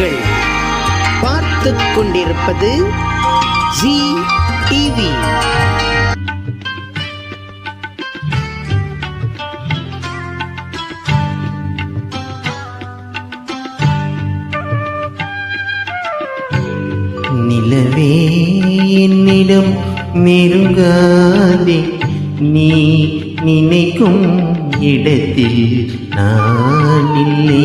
நீங்கள் பார்த்து கொண்டிருப்பது ஜி டிவி. நிலவே என்னிடம் நெருங்காதே நீ நினைக்கும் இடத்தில் நான் இல்லை.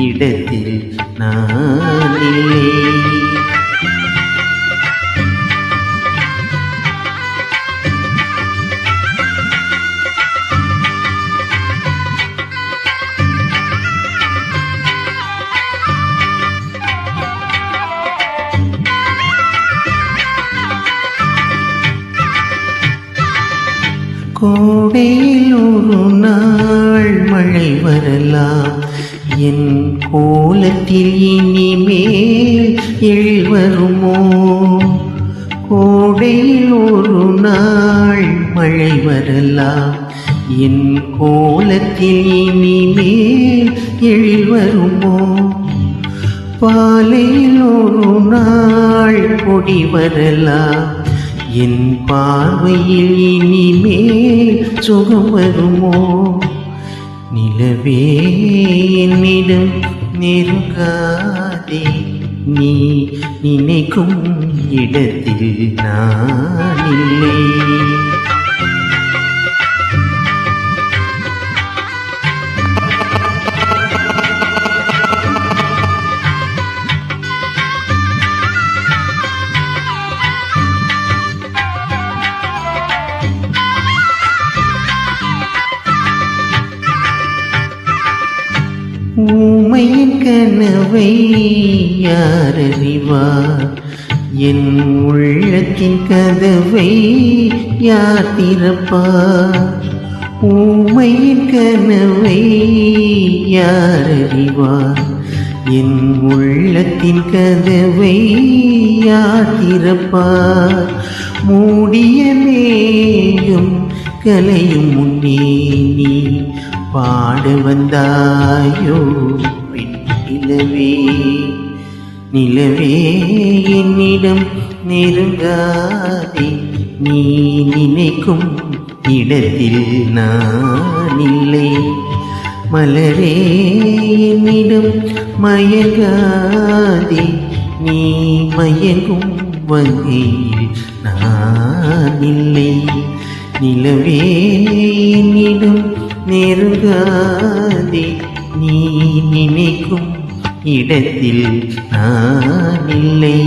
இடத்தில் நான் இல்லை கோடையில் ஒரு நாள் மழை வரலாம் என் கோலத்தில் இனிமேல் எழுவருமோ கோடையில் ஒரு நாள் மழை வரலாம். என் கோலத்தில் இனிமேல் எழுவருமோ பாலையில் ஒரு நாள் கொடி வரலாம். என் பார்வையில் இனிமேல் சுகம் வருமோ? நிலவே என்னிடம் நெருங்காதே. நீ நினைக்கும் இடத்தில் நான் இல்லை. ஊமையின் கனவை யார் அறிவார்? என் உள்ளத்தின் கதவை யார் திறப்பார்? ஊமையின் கனவை யார் அறிவார்? என் உள்ளத்தின் கதவை யார் திறப்பார்? மூடிய மேகம் கலையும் முன்னே நீ பாட வந்தாயோ? நிலவே நிலவே என்னிடம் நெருங்காதே. நீ நினைக்கும் இடத்தில் நான் இல்லை. மலரே என்னிடம் மயங்காதே. நீ மயங்கும் வகையில் நான் இல்லை. நிலவே என்னிடம் நெருங்காதே நீ நினைக்கும் இடத்தில் நான் இல்லை